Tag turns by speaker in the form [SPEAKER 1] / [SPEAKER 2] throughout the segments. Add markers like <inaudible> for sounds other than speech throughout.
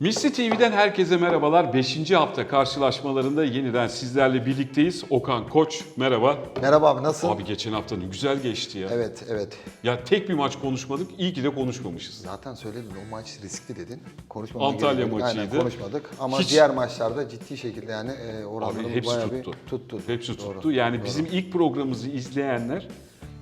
[SPEAKER 1] Misli TV'den herkese merhabalar. 5. hafta karşılaşmalarında yeniden sizlerle birlikteyiz. Okan Koç merhaba.
[SPEAKER 2] Merhaba abi nasılsın?
[SPEAKER 1] Abi geçen haftanın güzel geçti ya.
[SPEAKER 2] Evet evet.
[SPEAKER 1] Ya tek bir maç konuşmadık. İyi ki de konuşmamışız.
[SPEAKER 2] Zaten söyledin o maç riskli dedin. Konuşmamaya
[SPEAKER 1] Antalya
[SPEAKER 2] gerek
[SPEAKER 1] maçıydı.
[SPEAKER 2] Aynen konuşmadık. Ama
[SPEAKER 1] Hiç-
[SPEAKER 2] diğer maçlarda ciddi şekilde yani e,
[SPEAKER 1] Abi hepsi
[SPEAKER 2] bayağı
[SPEAKER 1] tuttu.
[SPEAKER 2] bir tuttu.
[SPEAKER 1] Hepsi
[SPEAKER 2] Doğru,
[SPEAKER 1] tuttu. Yani
[SPEAKER 2] doğru.
[SPEAKER 1] bizim ilk programımızı izleyenler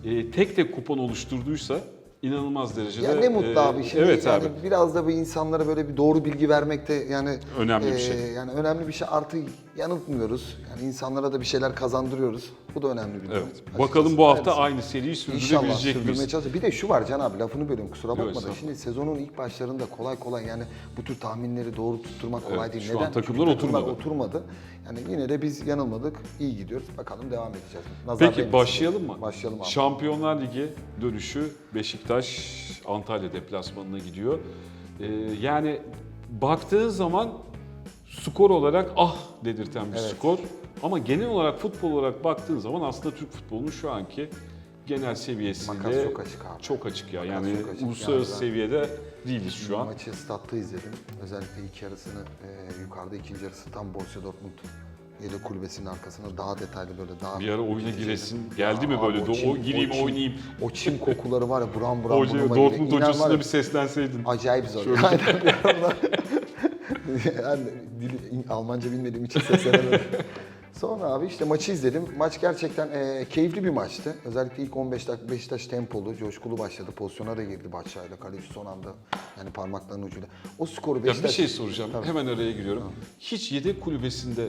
[SPEAKER 1] e, tek tek kupon oluşturduysa inanılmaz derecede.
[SPEAKER 2] ya ne mutlu
[SPEAKER 1] e,
[SPEAKER 2] abi şimdi
[SPEAKER 1] evet
[SPEAKER 2] yani
[SPEAKER 1] abi.
[SPEAKER 2] biraz da bir insanlara böyle bir doğru bilgi vermekte yani
[SPEAKER 1] Önemli bir
[SPEAKER 2] e,
[SPEAKER 1] şey.
[SPEAKER 2] Yani önemli bir şey artı yanıltmıyoruz. Yani insanlara da bir şeyler kazandırıyoruz. Bu da önemli bir durum.
[SPEAKER 1] Evet.
[SPEAKER 2] açıkçası.
[SPEAKER 1] Bakalım bu hafta
[SPEAKER 2] Hayırlısı.
[SPEAKER 1] aynı seriyi
[SPEAKER 2] İnşallah
[SPEAKER 1] sürdürebilecek miyiz?
[SPEAKER 2] çalışacağız. Bir de şu var Can abi lafını bölüyorum kusura bakma da. Şimdi sezonun ilk başlarında kolay kolay yani bu tür tahminleri doğru tutturmak kolay
[SPEAKER 1] Evet,
[SPEAKER 2] değil.
[SPEAKER 1] şu an
[SPEAKER 2] Neden?
[SPEAKER 1] takımlar
[SPEAKER 2] Çünkü takımlar
[SPEAKER 1] oturmadı.
[SPEAKER 2] oturmadı. Yani yine de biz yanılmadık. İyi gidiyoruz. Bakalım devam edeceğiz. Nazar
[SPEAKER 1] Peki başlayalım mı?
[SPEAKER 2] Başlayalım abi.
[SPEAKER 1] Şampiyonlar Ligi dönüşü Beşiktaş Antalya deplasmanına gidiyor. Ee, yani baktığın zaman skor olarak ah dedirten bir
[SPEAKER 2] Evet.
[SPEAKER 1] skor. Ama genel olarak futbol olarak baktığın zaman aslında Türk futbolunun şu anki genel seviyesiyle
[SPEAKER 2] Makas çok açık abi.
[SPEAKER 1] çok açık ya.
[SPEAKER 2] Makas
[SPEAKER 1] Yani
[SPEAKER 2] çok açık.
[SPEAKER 1] uluslararası
[SPEAKER 2] Yani
[SPEAKER 1] seviyede değiliz şu an.
[SPEAKER 2] maçı statta izledim. Özellikle ilk yarısını e, yukarıda ikinci yarısı tam Borussia Dortmund yedek kulübesinin arkasında daha detaylı böyle daha
[SPEAKER 1] Bir ara oyuna giresin. Geldi mi böyle? de o gireyim
[SPEAKER 2] çim-
[SPEAKER 1] oynayayım.
[SPEAKER 2] O çim kokuları var ya buram buram
[SPEAKER 1] Hoca,
[SPEAKER 2] burnuma
[SPEAKER 1] Dortmund
[SPEAKER 2] geliyor. İnan var
[SPEAKER 1] hocasına
[SPEAKER 2] ya,
[SPEAKER 1] bir seslenseydin.
[SPEAKER 2] Acayip zor. Aynen <laughs> bir anda. yani dili, Almanca bilmediğim için seslenemedim. Sonra abi işte maçı izledim. Maç gerçekten e, keyifli bir maçtı. Özellikle ilk 15 dakika Beşiktaş tempolu, coşkulu başladı. Pozisyona da girdi Başşah'yla. Kaleci son anda yani parmaklarının ucuyla. O skoru
[SPEAKER 1] Ya
[SPEAKER 2] Beşiktaş...
[SPEAKER 1] bir şey soracağım.
[SPEAKER 2] Tabii.
[SPEAKER 1] Hemen araya giriyorum. Hiç yedek kulübesinde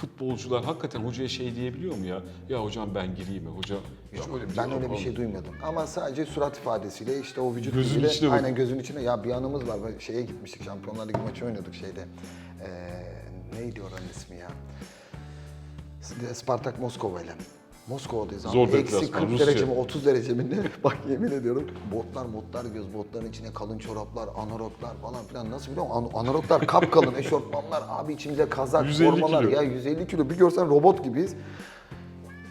[SPEAKER 1] futbolcular hakikaten hocaya şey diyebiliyor mu ya? Ya hocam ben gireyim mi? Hocam hiç öyle bir
[SPEAKER 2] ben
[SPEAKER 1] şey
[SPEAKER 2] öyle bir şey duymadım. Ama sadece surat ifadesiyle işte o vücut
[SPEAKER 1] Gözün
[SPEAKER 2] diliyle-
[SPEAKER 1] içine bak.
[SPEAKER 2] aynen gözün içine. Ya bir anımız var. Böyle Şeye gitmiştik. Şampiyonlar Ligi maçı oynadık şeyde. Ee, neydi oranın ismi ya? Spartak Moskova ile. Moskova'dayız abi.
[SPEAKER 1] Zor
[SPEAKER 2] Eksi
[SPEAKER 1] deplasman,
[SPEAKER 2] 40
[SPEAKER 1] Rusya.
[SPEAKER 2] derece mi 30 derece mi ne? <laughs> Bak yemin ediyorum. Botlar botlar göz botların içine kalın çoraplar, anoroklar falan filan. Nasıl biliyor musun? An- Anoroklar kapkalın <laughs> eşortmanlar. Abi içimize kazak,
[SPEAKER 1] 150
[SPEAKER 2] formalar.
[SPEAKER 1] kilo.
[SPEAKER 2] Ya 150 kilo. Bir görsen robot gibiyiz.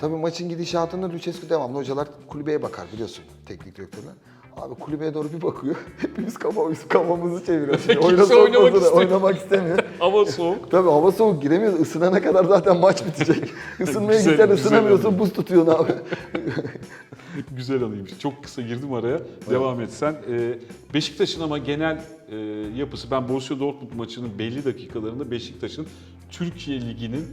[SPEAKER 2] Tabii maçın gidişatında Lucescu devamlı hocalar kulübeye bakar biliyorsun teknik direktörler. Abi kulübeye doğru bir bakıyor. <laughs> Hepimiz kafamızı, kafamızı çeviriyoruz. <laughs>
[SPEAKER 1] Kimse
[SPEAKER 2] Oynasa
[SPEAKER 1] oynamak istemiyor.
[SPEAKER 2] oynamak istemiyor. <laughs>
[SPEAKER 1] Hava soğuk.
[SPEAKER 2] Tabii hava soğuk giremiyoruz. Isınana kadar zaten maç bitecek. Isınmaya
[SPEAKER 1] Güzel,
[SPEAKER 2] gitsen ısınamıyorsun buz tutuyorsun abi.
[SPEAKER 1] Güzel anıymış. Çok kısa girdim araya. Devam etsen. Ee, Beşiktaş'ın ama genel e, yapısı ben Borussia Dortmund maçının belli dakikalarında Beşiktaş'ın Türkiye Ligi'nin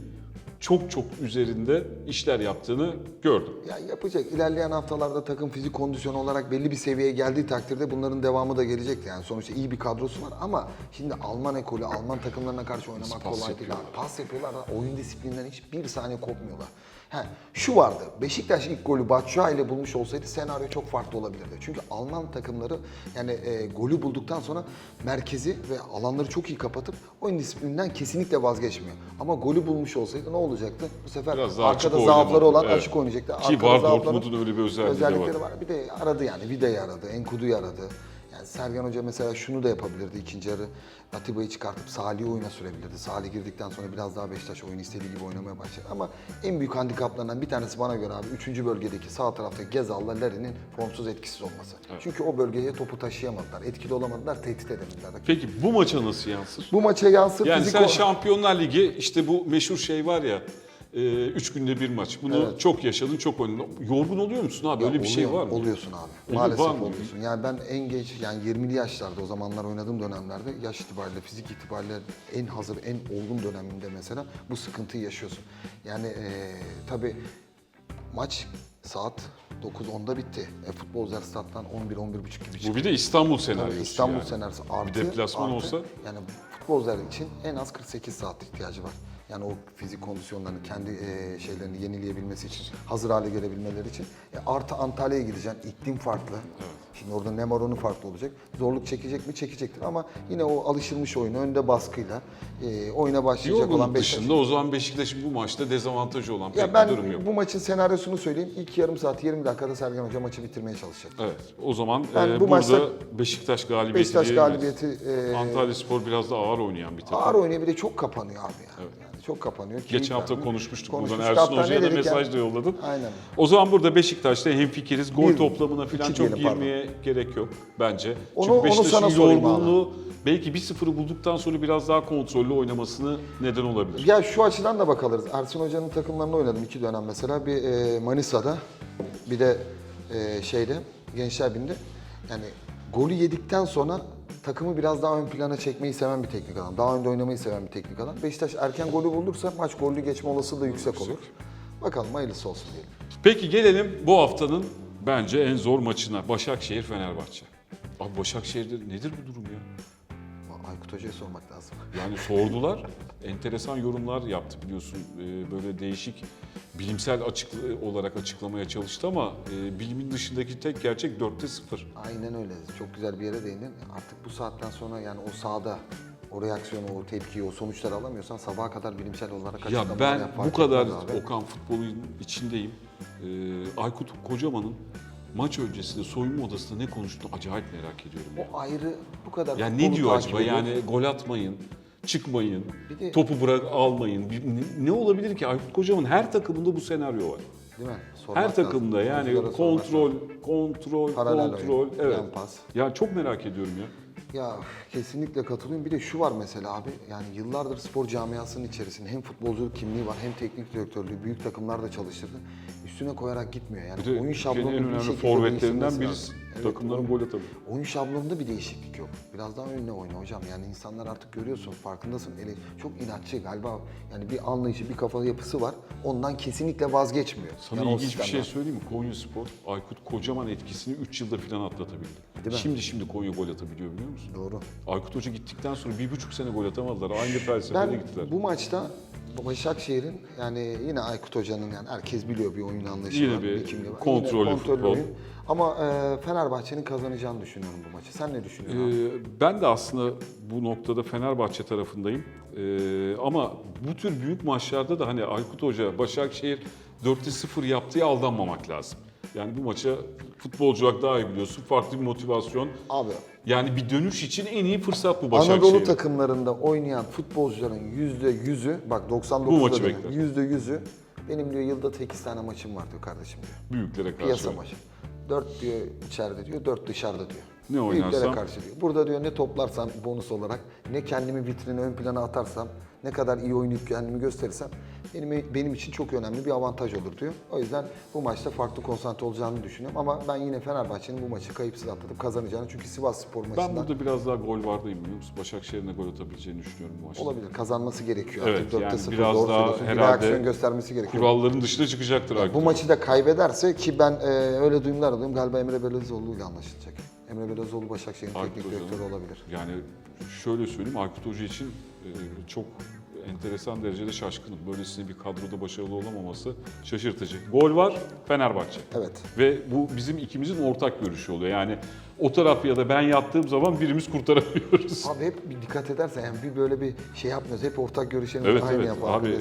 [SPEAKER 1] çok çok üzerinde işler yaptığını gördüm.
[SPEAKER 2] Ya yapacak. İlerleyen haftalarda takım fizik kondisyon olarak belli bir seviyeye geldiği takdirde bunların devamı da gelecekti. Yani sonuçta iyi bir kadrosu var ama şimdi Alman ekolü, Alman takımlarına karşı oynamak
[SPEAKER 1] pas
[SPEAKER 2] kolay değil
[SPEAKER 1] yapıyorlar.
[SPEAKER 2] abi. Pas yapıyorlar oyun disiplinden hiç bir saniye kopmuyorlar. Ha, şu vardı. Beşiktaş ilk golü Batshuayi ile bulmuş olsaydı senaryo çok farklı olabilirdi. Çünkü Alman takımları yani e, golü bulduktan sonra merkezi ve alanları çok iyi kapatıp oyun disiplininden kesinlikle vazgeçmiyor. Ama golü bulmuş olsaydı ne olacaktı? Bu sefer
[SPEAKER 1] Biraz daha açık
[SPEAKER 2] arkada zaafları olan
[SPEAKER 1] Evet.
[SPEAKER 2] açık oynayacaktı.
[SPEAKER 1] Ki
[SPEAKER 2] Arkada
[SPEAKER 1] var
[SPEAKER 2] zaafları-
[SPEAKER 1] Dortmund'un öyle bir özelliği de
[SPEAKER 2] özellikleri
[SPEAKER 1] var.
[SPEAKER 2] var. Bir de aradı yani. Vida'yı aradı, Enkudu'yu aradı. Yani Sergen Hoca mesela şunu da yapabilirdi ikinci yarı. Atiba'yı çıkartıp Salih'i oyuna sürebilirdi. Salih girdikten sonra biraz daha Beşiktaş oyunu istediği gibi oynamaya başladı. Ama en büyük handikaplarından bir tanesi bana göre abi 3. bölgedeki sağ tarafta Gezal'la Larin'in formsuz etkisiz olması. Çünkü o bölgeye topu taşıyamadılar, etkili olamadılar, tehdit edemediler.
[SPEAKER 1] Peki bu maça nasıl yansır?
[SPEAKER 2] Bu maça yansır
[SPEAKER 1] Yani
[SPEAKER 2] fizik
[SPEAKER 1] sen
[SPEAKER 2] o-
[SPEAKER 1] Şampiyonlar Ligi işte bu meşhur şey var ya e, üç günde bir maç. Bunu
[SPEAKER 2] Evet.
[SPEAKER 1] çok yaşadın, çok oynadın. Yorgun oluyor musun abi? Öyle bir şey var mı?
[SPEAKER 2] Oluyorsun abi.
[SPEAKER 1] Oluyor,
[SPEAKER 2] Maalesef
[SPEAKER 1] var mı?
[SPEAKER 2] oluyorsun. Yani ben en geç yani 20'li yaşlarda o zamanlar oynadığım dönemlerde yaş itibariyle fizik itibariyle en hazır en olgun döneminde mesela bu sıkıntıyı yaşıyorsun. Yani eee tabii maç saat 9-10'da bitti. E, futbolcular stat'tan 11-11.30 gibi çıktı.
[SPEAKER 1] Bu bir de İstanbul
[SPEAKER 2] Tabii
[SPEAKER 1] senaryosu
[SPEAKER 2] İstanbul
[SPEAKER 1] yani.
[SPEAKER 2] senaryosu artı,
[SPEAKER 1] deplasman
[SPEAKER 2] artı,
[SPEAKER 1] olsa?
[SPEAKER 2] yani futbolcular için en az 48 saat ihtiyacı var. Yani o fizik kondisyonlarını, kendi e, şeylerini yenileyebilmesi için, hazır hale gelebilmeleri için. E, artı Antalya'ya gideceksin, iklim farklı. Şimdi orada nem oranı farklı olacak. Zorluk çekecek mi? Çekecektir ama yine o alışılmış oyunu önde baskıyla e, oyuna başlayacak olan
[SPEAKER 1] Yorgunluk
[SPEAKER 2] Beşiktaş.
[SPEAKER 1] dışında o zaman Beşiktaş'ın bu maçta dezavantajı olan pek
[SPEAKER 2] Ya
[SPEAKER 1] bir
[SPEAKER 2] ben
[SPEAKER 1] durum yok.
[SPEAKER 2] bu maçın senaryosunu söyleyeyim. İlk yarım saat 20 dakikada Sergen Hoca maçı bitirmeye çalışacak.
[SPEAKER 1] Evet. O zaman
[SPEAKER 2] Ben
[SPEAKER 1] e,
[SPEAKER 2] bu
[SPEAKER 1] burada
[SPEAKER 2] maçta-
[SPEAKER 1] Beşiktaş galibiyeti
[SPEAKER 2] Beşiktaş galibiyeti e,
[SPEAKER 1] Antalya Spor biraz da ağır oynayan bir takım.
[SPEAKER 2] Ağır oynuyor bir de çok kapanıyor abi ya. Yani çok kapanıyor.
[SPEAKER 1] Geçen
[SPEAKER 2] Keyif
[SPEAKER 1] hafta
[SPEAKER 2] vermiyor.
[SPEAKER 1] konuşmuştuk.
[SPEAKER 2] Konuşmuştuk.
[SPEAKER 1] Buradan Ersun
[SPEAKER 2] Hatta
[SPEAKER 1] Hoca'ya
[SPEAKER 2] ne
[SPEAKER 1] da
[SPEAKER 2] dedik
[SPEAKER 1] mesaj
[SPEAKER 2] yani?
[SPEAKER 1] da yolladın.
[SPEAKER 2] Aynen.
[SPEAKER 1] O zaman burada Beşiktaş'ta hemfikiriz. Gol
[SPEAKER 2] Bir,
[SPEAKER 1] toplamına falan
[SPEAKER 2] iki
[SPEAKER 1] çok
[SPEAKER 2] diyelim, pardon.
[SPEAKER 1] girmeye gerek yok bence.
[SPEAKER 2] Onu-
[SPEAKER 1] Çünkü
[SPEAKER 2] onu sana
[SPEAKER 1] Beşiktaş'ın
[SPEAKER 2] sorayım abi.
[SPEAKER 1] yorgunluğu belki 1-0'ı bulduktan sonra biraz daha kontrollü oynamasını neden olabilir.
[SPEAKER 2] Ya şu açıdan da bakalım. Ersin Hoca'nın takımlarında oynadım iki dönem mesela. Bir e, Manisa'da bir de e, şeyde Gençler Birliği'nde. Yani golü yedikten sonra takımı biraz daha ön plana çekmeyi seven bir teknik adam. Daha önde oynamayı seven bir teknik adam. Beşiktaş erken golü bulursa maç gollü geçme olasılığı da yüksek olur. Bakalım hayırlısı olsun diyelim.
[SPEAKER 1] Peki gelelim bu haftanın bence en zor maçına. Başakşehir-Fenerbahçe. Abi Başakşehir'de nedir bu durum ya?
[SPEAKER 2] Aykut Hoca'ya sormak lazım.
[SPEAKER 1] Yani sordular. Enteresan yorumlar yaptı biliyorsun. Ee, böyle değişik bilimsel açık olarak açıklamaya çalıştı ama e, bilimin dışındaki tek gerçek 4'te 0.
[SPEAKER 2] Aynen öyle. Çok güzel bir yere değindin. Artık bu saatten sonra yani o sahada o reaksiyonu, o tepkiyi, o sonuçları alamıyorsan sabaha kadar bilimsel olarak
[SPEAKER 1] Ya
[SPEAKER 2] açıklamalar
[SPEAKER 1] ben
[SPEAKER 2] yap,
[SPEAKER 1] bu kadar. Okan futbolun içindeyim. Ee, Aykut Kocaman'ın maç öncesinde soyunma odasında ne konuştuğunu acayip merak ediyorum ya.
[SPEAKER 2] O ayrı bu kadar
[SPEAKER 1] Yani
[SPEAKER 2] futbolu
[SPEAKER 1] ne diyor
[SPEAKER 2] takip
[SPEAKER 1] acaba?
[SPEAKER 2] ediyor.
[SPEAKER 1] Yani gol atmayın, çıkmayın,
[SPEAKER 2] Bir de-
[SPEAKER 1] topu bırak almayın. Bir- ne, ne olabilir ki? Aykut Kocaman her takımında bu senaryo var.
[SPEAKER 2] Değil mi?
[SPEAKER 1] Her
[SPEAKER 2] Sormak lazım.
[SPEAKER 1] takımda yani
[SPEAKER 2] Oyunculara sormak
[SPEAKER 1] kontrol,
[SPEAKER 2] lazım.
[SPEAKER 1] kontrol,
[SPEAKER 2] Paralel
[SPEAKER 1] kontrol.
[SPEAKER 2] oyun,
[SPEAKER 1] evet.
[SPEAKER 2] yan pas.
[SPEAKER 1] Ya çok merak ediyorum ya.
[SPEAKER 2] Ya kesinlikle katılıyorum. Bir de şu var mesela abi. Yani yıllardır spor camiasının içerisinde hem futbolculuk kimliği var hem teknik direktörlüğü büyük takımlarda çalıştırdı. Üstüne koyarak gitmiyor. Yani oyun şablonu
[SPEAKER 1] en önemli forvetlerinden birisi.
[SPEAKER 2] Evet,
[SPEAKER 1] Takımların gol atabilir.
[SPEAKER 2] Oyun şablonunda bir değişiklik yok. Biraz daha önüne oyna hocam. Yani insanlar artık görüyorsun, farkındasın. Eli çok inatçı galiba. Yani bir anlayışı, bir kafa yapısı var. Ondan kesinlikle vazgeçmiyor.
[SPEAKER 1] Sana
[SPEAKER 2] Yani
[SPEAKER 1] ilginç bir şey söyleyeyim mi? Konya Spor, Aykut Kocaman etkisini 3 yılda falan atlatabildi. Şimdi şimdi Konya gol atabiliyor biliyor musun?
[SPEAKER 2] Doğru.
[SPEAKER 1] Aykut Hoca gittikten sonra bir buçuk sene gol atamadılar. Aynı felsefeyle
[SPEAKER 2] Ben
[SPEAKER 1] gittiler.
[SPEAKER 2] bu maçta Başakşehir'in yani yine Aykut Hoca'nın yani herkes biliyor bir oyun anlayışı
[SPEAKER 1] Yine
[SPEAKER 2] var,
[SPEAKER 1] bir
[SPEAKER 2] kimliği var.
[SPEAKER 1] kontrollü futbol.
[SPEAKER 2] oyun. Ama e, Fenerbahçe'nin kazanacağını düşünüyorum bu maçı. Sen ne düşünüyorsun? abi?
[SPEAKER 1] Ee, ben de aslında bu noktada Fenerbahçe tarafındayım. Ee, ama bu tür büyük maçlarda da hani Aykut Hoca, Başakşehir 4'te 0 yaptığı aldanmamak lazım. Yani bu maça futbolcu daha iyi biliyorsun. Farklı bir motivasyon.
[SPEAKER 2] Abi
[SPEAKER 1] Yani bir dönüş için en iyi fırsat bu Başakşehir.
[SPEAKER 2] Anadolu takımlarında oynayan futbolcuların yüzde yüzü, bak 99
[SPEAKER 1] Bu maçı bekler.
[SPEAKER 2] yüzde yüzü benim diyor yılda 8 tane maçım var diyor kardeşim diyor.
[SPEAKER 1] Büyüklere karşı.
[SPEAKER 2] Piyasa maçı. 4 diyor içeride diyor, 4 dışarıda diyor.
[SPEAKER 1] Ne
[SPEAKER 2] Büyüklere
[SPEAKER 1] oynarsam-
[SPEAKER 2] karşı diyor. Burada diyor ne toplarsam bonus olarak, ne kendimi vitrine ön plana atarsam, ne kadar iyi oynayıp kendimi gösterirsem benim benim için çok önemli bir avantaj olur diyor. O yüzden bu maçta farklı konsantre olacağını düşünüyorum ama ben yine Fenerbahçe'nin bu maçı kayıpsız atlatıp kazanacağını çünkü Sivas Spor
[SPEAKER 1] Ben
[SPEAKER 2] maçından
[SPEAKER 1] burada biraz daha gol vardayım biliyor musun? Başakşehir'in gol atabileceğini düşünüyorum bu maçta.
[SPEAKER 2] olabilir. Kazanması gerekiyor.
[SPEAKER 1] Evet,
[SPEAKER 2] Artık 4'te
[SPEAKER 1] yani
[SPEAKER 2] 0
[SPEAKER 1] biraz
[SPEAKER 2] doğru
[SPEAKER 1] daha
[SPEAKER 2] söylüyorsun. Bir
[SPEAKER 1] herhalde
[SPEAKER 2] reaksiyon göstermesi gerekiyor.
[SPEAKER 1] Kuralların dışına çıkacaktır Aykut
[SPEAKER 2] Bu maçı da kaybederse ki ben e, öyle duyumlar alıyorum galiba Emre Belözoğlu ile anlaşılacak. Emre Belözoğlu Başakşehir'in
[SPEAKER 1] Aykut
[SPEAKER 2] teknik
[SPEAKER 1] Hoca'nın-
[SPEAKER 2] direktörü olabilir.
[SPEAKER 1] Yani şöyle söyleyeyim Aykut Hoca için e, çok enteresan derecede şaşkınım. Böylesine bir kadroda başarılı olamaması şaşırtıcı. Gol var Fenerbahçe.
[SPEAKER 2] Evet.
[SPEAKER 1] Ve bu bizim ikimizin ortak görüşü oluyor. Yani o taraf ya da ben yattığım zaman birimiz kurtaramıyoruz.
[SPEAKER 2] Abi hep bir dikkat edersen yani bir böyle bir şey yapmıyoruz. Hep ortak görüşelim
[SPEAKER 1] Evet,
[SPEAKER 2] aynı
[SPEAKER 1] evet.
[SPEAKER 2] yapalım
[SPEAKER 1] Abi,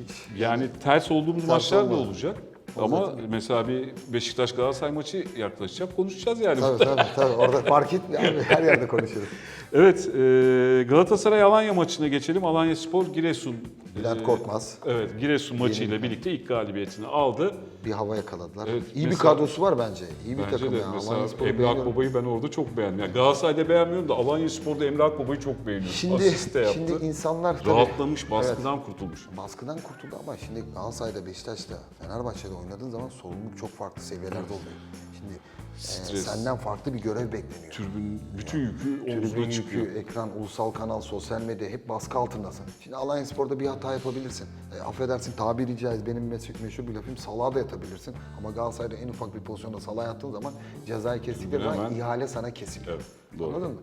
[SPEAKER 2] Hiç
[SPEAKER 1] Yani ters olduğumuz
[SPEAKER 2] Ters
[SPEAKER 1] maçlar da olacak. Ama
[SPEAKER 2] zaten-
[SPEAKER 1] mesela bir Beşiktaş Galatasaray maçı yaklaşacak konuşacağız yani.
[SPEAKER 2] tabii tabii tabii orada fark etmiyor abi her yerde konuşuruz. <laughs>
[SPEAKER 1] Evet, e, Galatasaray Alanya maçına geçelim. Alanya Spor Giresun.
[SPEAKER 2] Bülent
[SPEAKER 1] e,
[SPEAKER 2] Korkmaz.
[SPEAKER 1] Evet, Giresun maçıyla birlikte ilk galibiyetini aldı.
[SPEAKER 2] Bir hava yakaladılar.
[SPEAKER 1] Evet,
[SPEAKER 2] İyi bir
[SPEAKER 1] mesela-
[SPEAKER 2] kadrosu var bence. İyi bir
[SPEAKER 1] Bence
[SPEAKER 2] takım
[SPEAKER 1] de
[SPEAKER 2] ya.
[SPEAKER 1] mesela
[SPEAKER 2] Alanya Spor'u
[SPEAKER 1] Emre
[SPEAKER 2] beğeniyorum.
[SPEAKER 1] Akbaba'yı ben orada çok beğendim. Yani Galatasaray'da beğenmiyorum da Alanya Spor'da Emre Akbaba'yı çok beğeniyorum.
[SPEAKER 2] Şimdi,
[SPEAKER 1] Asist de yaptı.
[SPEAKER 2] şimdi insanlar tabii-
[SPEAKER 1] Rahatlamış, baskıdan kurtulmuş.
[SPEAKER 2] baskıdan kurtuldu ama şimdi Galatasaray'da, Beşiktaş'ta, Fenerbahçe'de oynadığın zaman sorumluluk çok farklı seviyelerde oluyor. Şimdi
[SPEAKER 1] Stres.
[SPEAKER 2] senden farklı bir görev bekleniyor.
[SPEAKER 1] Türbün bütün yükü
[SPEAKER 2] Tribün
[SPEAKER 1] omzuna çıkıyor.
[SPEAKER 2] yükü, ekran, ulusal kanal, sosyal medya hep baskı altındasın. Şimdi Alliance Spor'da bir hata yapabilirsin. E, affedersin tabiri caiz benim meşhur, meşhur bir lafım salağa da yatabilirsin. Ama Galatasaray'da en ufak bir pozisyonda salağa yattığın zaman cezayı kestikleri zaman
[SPEAKER 1] Hemen-
[SPEAKER 2] ihale sana kesiliyor.
[SPEAKER 1] Evet, doğru.
[SPEAKER 2] Anladın mı?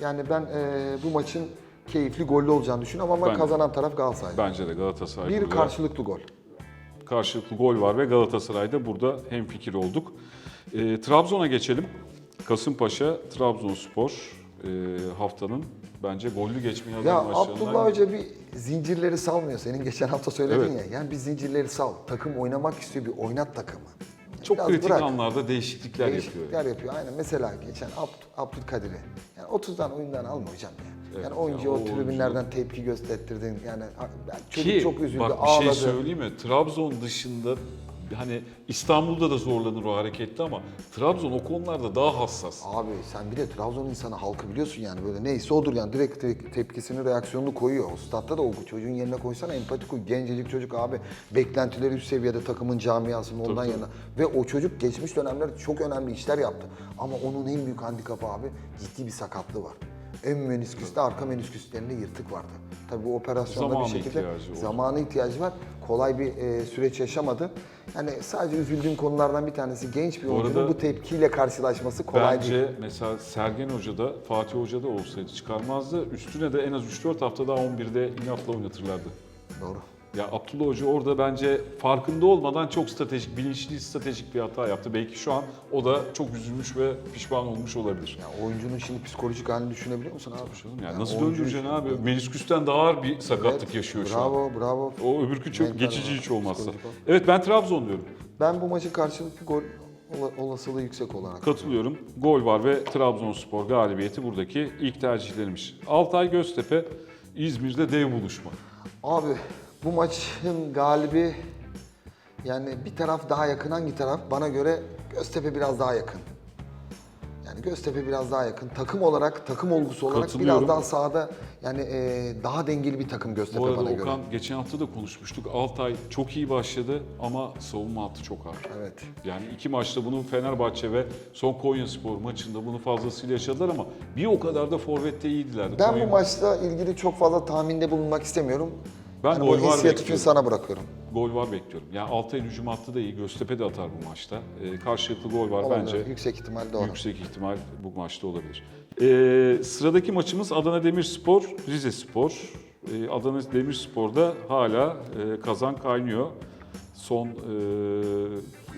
[SPEAKER 2] Yani ben e, bu maçın keyifli gollü olacağını düşünüyorum ama
[SPEAKER 1] Ben-
[SPEAKER 2] kazanan taraf Galatasaray.
[SPEAKER 1] Bence de Galatasaray
[SPEAKER 2] bir
[SPEAKER 1] burada
[SPEAKER 2] karşılıklı gol.
[SPEAKER 1] karşılıklı gol var ve Galatasaray'da burada hemfikir olduk. E, Trabzon'a geçelim. Kasımpaşa, Trabzonspor e, haftanın bence gollü geçmeye hazır
[SPEAKER 2] Ya
[SPEAKER 1] maçlarından
[SPEAKER 2] Abdullah Hoca bir zincirleri salmıyor. Senin geçen hafta söyledin
[SPEAKER 1] Evet.
[SPEAKER 2] ya. Yani bir zincirleri sal. Takım oynamak istiyor bir oynat takımı.
[SPEAKER 1] Çok
[SPEAKER 2] Biraz
[SPEAKER 1] kritik
[SPEAKER 2] bırak.
[SPEAKER 1] anlarda değişiklikler yapıyor.
[SPEAKER 2] Değişiklikler yapıyor. Aynen. Mesela geçen Abd Abdülkadir'i. Yani 30'dan oyundan alma hocam ya.
[SPEAKER 1] Evet,
[SPEAKER 2] yani oyuncu
[SPEAKER 1] ya
[SPEAKER 2] o
[SPEAKER 1] o
[SPEAKER 2] tribünlerden tepki gösterttirdin. Yani ben çocuk
[SPEAKER 1] Ki
[SPEAKER 2] çok üzüldü,
[SPEAKER 1] bak bir
[SPEAKER 2] ağladı.
[SPEAKER 1] şey söyleyeyim mi? Trabzon dışında hani İstanbul'da da zorlanır o harekette ama Trabzon o konularda daha hassas.
[SPEAKER 2] Abi sen bir de Trabzon insanı halkı biliyorsun yani böyle neyse odur yani direkt te- tepkisini reaksiyonunu koyuyor. O statta da o çocuğun yerine koysana empati koy. Gencecik çocuk abi beklentileri üst seviyede takımın camiasının ondan
[SPEAKER 1] tabii.
[SPEAKER 2] yana. Ve o çocuk geçmiş dönemlerde çok önemli işler yaptı. Ama onun en büyük handikapı abi ciddi bir sakatlığı var. Ön menisküste arka menisküslerinde yırtık vardı. Tabii bu operasyonda
[SPEAKER 1] Zamanı
[SPEAKER 2] bir şekilde
[SPEAKER 1] ihtiyacı oldu.
[SPEAKER 2] zamanı ihtiyacı var. Kolay bir e, süreç yaşamadı. Yani sadece üzüldüğüm konulardan bir tanesi genç bir
[SPEAKER 1] Bu
[SPEAKER 2] oyuncunun
[SPEAKER 1] arada
[SPEAKER 2] bu tepkiyle karşılaşması kolay değil.
[SPEAKER 1] Bence mesela Sergen Hoca da Fatih Hoca da olsaydı çıkarmazdı. Üstüne de en az 3-4 hafta daha 11'de inatla oynatırlardı.
[SPEAKER 2] Doğru.
[SPEAKER 1] Ya Abdullah Hoca orada bence farkında olmadan çok stratejik, bilinçli stratejik bir hata yaptı. Belki şu an o da çok üzülmüş ve pişman olmuş olabilir.
[SPEAKER 2] Ya oyuncunun şimdi psikolojik halini düşünebiliyor musun abi?
[SPEAKER 1] Yani
[SPEAKER 2] Yani
[SPEAKER 1] nasıl döndüreceksin abi? Menisküsten daha ağır bir sakatlık
[SPEAKER 2] Evet,
[SPEAKER 1] yaşıyor şu an.
[SPEAKER 2] Bravo, bravo.
[SPEAKER 1] O öbürkü çok
[SPEAKER 2] Mental
[SPEAKER 1] geçici hiç olmazsa. Evet ben Trabzon diyorum.
[SPEAKER 2] Ben bu maçın karşılıklı gol ola- olasılığı yüksek olarak.
[SPEAKER 1] Katılıyorum. Gol var ve Trabzonspor galibiyeti buradaki ilk tercihlerimiz. Altay Göztepe İzmir'de dev buluşma.
[SPEAKER 2] Abi bu maçın galibi yani bir taraf daha yakın hangi taraf? Bana göre Göztepe biraz daha yakın. Yani Göztepe biraz daha yakın. Takım olarak, takım olgusu olarak
[SPEAKER 1] Katılıyorum.
[SPEAKER 2] biraz daha sahada yani e, daha dengeli bir takım Göztepe
[SPEAKER 1] Bu arada
[SPEAKER 2] bana göre.
[SPEAKER 1] Okan geçen hafta da konuşmuştuk. Altay çok iyi başladı ama savunma hattı çok ağır.
[SPEAKER 2] Evet.
[SPEAKER 1] Yani iki maçta bunu Fenerbahçe ve son Konyaspor maçında bunu fazlasıyla yaşadılar ama bir o kadar da forvette iyiydiler.
[SPEAKER 2] Ben
[SPEAKER 1] Konya-
[SPEAKER 2] bu maçla ilgili çok fazla tahminde bulunmak istemiyorum.
[SPEAKER 1] Ben
[SPEAKER 2] Yani
[SPEAKER 1] gol var bekliyorum.
[SPEAKER 2] sana bırakıyorum.
[SPEAKER 1] Gol var bekliyorum. Yani Altay'ın hücum hattı da iyi. Göztepe de atar bu maçta. Ee, karşılıklı gol var
[SPEAKER 2] Olabilir.
[SPEAKER 1] bence.
[SPEAKER 2] Yüksek ihtimal doğru.
[SPEAKER 1] Yüksek ihtimal bu maçta olabilir. Ee, sıradaki maçımız Adana Demirspor, Rize Spor. Ee, Adana Demirspor'da hala e, kazan kaynıyor. Son e,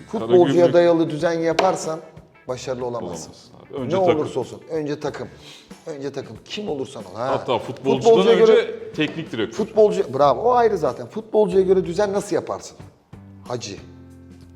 [SPEAKER 2] Futbolcuya
[SPEAKER 1] Karagümrük-
[SPEAKER 2] dayalı düzen yaparsan başarılı olamazsın.
[SPEAKER 1] Abi. Önce
[SPEAKER 2] ne
[SPEAKER 1] takım.
[SPEAKER 2] olursa olsun. Önce takım. Önce takım. Kim olursan ol. Ha.
[SPEAKER 1] Hatta futbolcudan
[SPEAKER 2] Futbolcuya
[SPEAKER 1] önce
[SPEAKER 2] göre-
[SPEAKER 1] teknik direktör.
[SPEAKER 2] Futbolcu, bravo o ayrı zaten. Futbolcuya göre düzen nasıl yaparsın? Hacı,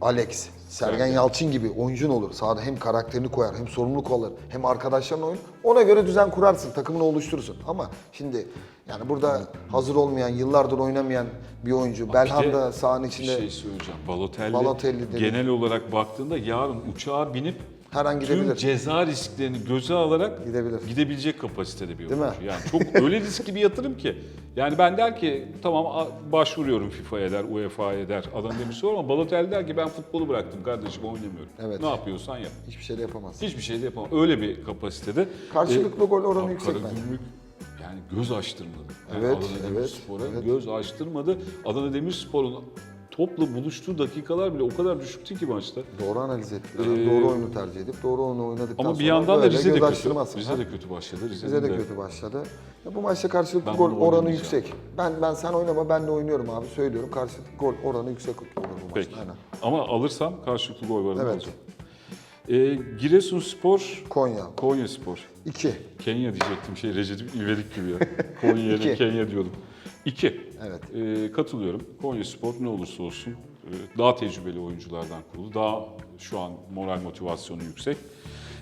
[SPEAKER 2] Alex, Sergen. Yalçın gibi oyuncun olur. Sahada hem karakterini koyar, hem sorumluluk alır, hem arkadaşlarına oyun. Ona göre düzen kurarsın, takımını oluşturursun. Ama şimdi yani burada hazır olmayan, yıllardır oynamayan bir oyuncu, Belhanda sahanın
[SPEAKER 1] Bir
[SPEAKER 2] içinde
[SPEAKER 1] şey söyleyeceğim. Balotelli,
[SPEAKER 2] Balotelli
[SPEAKER 1] genel olarak baktığında yarın uçağa binip
[SPEAKER 2] Her an
[SPEAKER 1] tüm
[SPEAKER 2] gidebilir.
[SPEAKER 1] ceza risklerini göze alarak
[SPEAKER 2] Gidebilir.
[SPEAKER 1] gidebilecek kapasitede bir
[SPEAKER 2] Değil mi?
[SPEAKER 1] oyuncu. Yani çok öyle riskli bir yatırım ki. Yani ben der ki tamam başvuruyorum FIFA'ya der, UEFA'ya der. Adana Demirspor ama Balotelli der ki ben futbolu bıraktım kardeşim oynamıyorum.
[SPEAKER 2] Evet.
[SPEAKER 1] Ne yapıyorsan yap.
[SPEAKER 2] hiçbir şey de yapamaz.
[SPEAKER 1] Hiçbir şey de yapamam. Öyle bir kapasitede.
[SPEAKER 2] Karşılıklı gol oranı yüksek bence.
[SPEAKER 1] Yani göz açtırmadı. Yani
[SPEAKER 2] Evet,
[SPEAKER 1] Adana
[SPEAKER 2] evet,
[SPEAKER 1] Demirspor'a
[SPEAKER 2] evet.
[SPEAKER 1] göz açtırmadı. Adana Demirspor'un topla buluştuğu dakikalar bile o kadar düşüktü ki maçta.
[SPEAKER 2] Doğru analiz etti.
[SPEAKER 1] Ee,
[SPEAKER 2] doğru oyunu tercih edip doğru oyunu oynadıktan
[SPEAKER 1] Ama
[SPEAKER 2] sonra
[SPEAKER 1] bir yandan da Rize de kötü. Rize de kötü başladı. Rize'nin
[SPEAKER 2] Rize de kötü başladı. Ya bu maçta karşılıklı
[SPEAKER 1] Ben
[SPEAKER 2] gol oranı yüksek. Ben ben sen oynama ben de oynuyorum abi söylüyorum. Karşılıklı gol oranı yüksek olur bu maçta.
[SPEAKER 1] Peki.
[SPEAKER 2] Aynen.
[SPEAKER 1] Ama alırsam karşılıklı gol var.
[SPEAKER 2] Evet.
[SPEAKER 1] alacağım. Ee, Giresunspor,
[SPEAKER 2] Konya.
[SPEAKER 1] Konyaspor.
[SPEAKER 2] 2.
[SPEAKER 1] Kenya diyecektim şey Recep İvedik gibi ya. <laughs> Konya yerine
[SPEAKER 2] İki.
[SPEAKER 1] Kenya diyordum. İki.
[SPEAKER 2] Evet.
[SPEAKER 1] Ee, katılıyorum. Konyaspor ne olursa olsun e, daha tecrübeli oyunculardan kurulu. Daha şu an moral motivasyonu yüksek.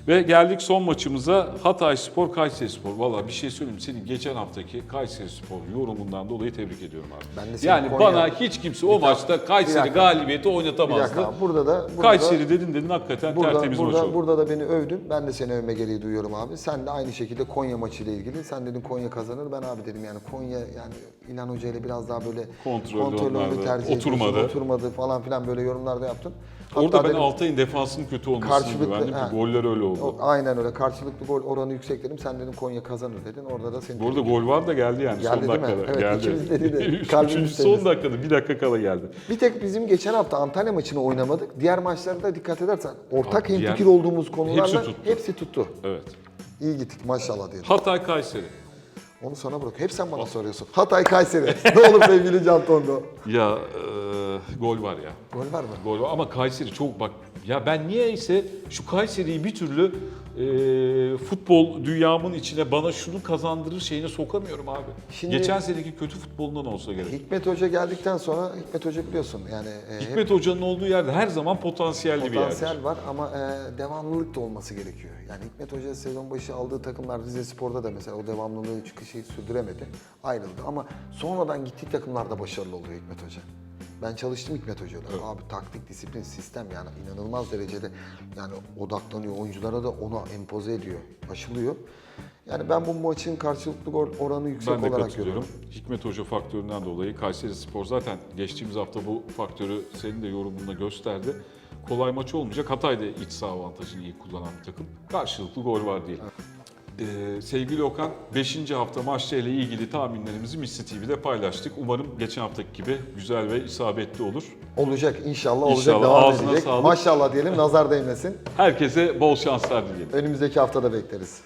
[SPEAKER 1] Ve geldik son maçımıza Hatay Spor, Kayseri Spor. Valla bir şey söyleyeyim senin geçen haftaki Kayseri Spor yorumundan dolayı tebrik ediyorum abi.
[SPEAKER 2] Ben de
[SPEAKER 1] yani
[SPEAKER 2] Konya-
[SPEAKER 1] bana hiç kimse o
[SPEAKER 2] Bir
[SPEAKER 1] maçta Kayseri
[SPEAKER 2] bir dakika.
[SPEAKER 1] galibiyeti
[SPEAKER 2] Bir
[SPEAKER 1] oynatamazdı.
[SPEAKER 2] burada da burada
[SPEAKER 1] Kayseri
[SPEAKER 2] da,
[SPEAKER 1] dedin dedin hakikaten
[SPEAKER 2] burada,
[SPEAKER 1] tertemiz maç
[SPEAKER 2] burada,
[SPEAKER 1] oldu.
[SPEAKER 2] burada da beni övdün. Ben de seni övme gereği duyuyorum abi. Sen de aynı şekilde Konya maçıyla ilgili. Sen dedin Konya kazanır. Ben abi dedim yani Konya yani İlhan Hoca ile biraz daha böyle
[SPEAKER 1] Kontrollü
[SPEAKER 2] kontrollü
[SPEAKER 1] onlarda,
[SPEAKER 2] tercih
[SPEAKER 1] oturmadı.
[SPEAKER 2] Oturmadı falan filan böyle yorumlarda yaptın.
[SPEAKER 1] Orada ben
[SPEAKER 2] dedim-
[SPEAKER 1] Altay'ın defansının kötü olmasını güvendim ki goller öyle oldu.
[SPEAKER 2] O- Aynen öyle. Karşılıklı gol oranı yüksek dedim. Sen dedim Konya kazanır dedin. Orada da seni
[SPEAKER 1] Bu arada gol var da geldi yani
[SPEAKER 2] Geldi
[SPEAKER 1] son dakikada.
[SPEAKER 2] Evet,
[SPEAKER 1] geldi.
[SPEAKER 2] ikimiz dedi <laughs> de, kalbimiz
[SPEAKER 1] son dakikada bir dakika kala geldi.
[SPEAKER 2] Bir tek bizim geçen hafta Antalya maçını oynamadık. Diğer maçlarda dikkat edersen ortak
[SPEAKER 1] Abi
[SPEAKER 2] hemfikir olduğumuz konularla
[SPEAKER 1] Hepsi tuttu.
[SPEAKER 2] hepsi tuttu.
[SPEAKER 1] Evet.
[SPEAKER 2] İyi gittik maşallah diyelim.
[SPEAKER 1] Hatay Kayseri.
[SPEAKER 2] Onu sana bırak. Hep sen bana soruyorsun. Hatay Kayseri. <laughs> ne olur sevgili Can Tondo.
[SPEAKER 1] Ya e, gol var ya.
[SPEAKER 2] Gol var mı?
[SPEAKER 1] Gol var ama Kayseri çok bak ya ben niyeyse şu Kayseri'yi bir türlü e, futbol dünyamın içine bana şunu kazandırır şeyine sokamıyorum abi.
[SPEAKER 2] Şimdi-
[SPEAKER 1] Geçen seneki kötü futbolundan olsa gerek.
[SPEAKER 2] Hikmet Hoca geldikten sonra Hikmet Hoca biliyorsun yani e, hep
[SPEAKER 1] Hikmet Hoca'nın olduğu yerde her zaman potansiyelli bir yerdir.
[SPEAKER 2] potansiyel var ama e, devamlılık da olması gerekiyor. Yani Hikmet Hoca sezon başı aldığı takımlar Rize Spor'da da mesela o devamlılığı çıkışı sürdüremedi. Ayrıldı ama sonradan gittiği takımlarda başarılı oluyor Hikmet Hoca. Ben çalıştım Hikmet Hoca'yla. Abi taktik, disiplin, sistem yani inanılmaz derecede yani odaklanıyor. Oyunculara da ona empoze ediyor, aşılıyor. Yani ben bu maçın karşılıklı oranı yüksek
[SPEAKER 1] Ben de
[SPEAKER 2] olarak görüyorum.
[SPEAKER 1] Hikmet Hoca faktöründen dolayı Kayseri Spor zaten geçtiğimiz hafta bu faktörü senin de yorumunda gösterdi. Kolay maç olmayacak. Hatay da iç saha avantajını iyi kullanan bir takım. Karşılıklı gol var diye. Ee, sevgili Okan, 5. hafta maçlarıyla ilgili tahminlerimizi Misli TV'de paylaştık. Umarım geçen haftaki gibi güzel ve isabetli olur.
[SPEAKER 2] Olacak inşallah olacak
[SPEAKER 1] İnşallah.
[SPEAKER 2] devam
[SPEAKER 1] Ağzına
[SPEAKER 2] edecek.
[SPEAKER 1] sağlık.
[SPEAKER 2] Maşallah diyelim nazar değmesin.
[SPEAKER 1] Herkese bol şanslar dileyelim.
[SPEAKER 2] Önümüzdeki haftada bekleriz.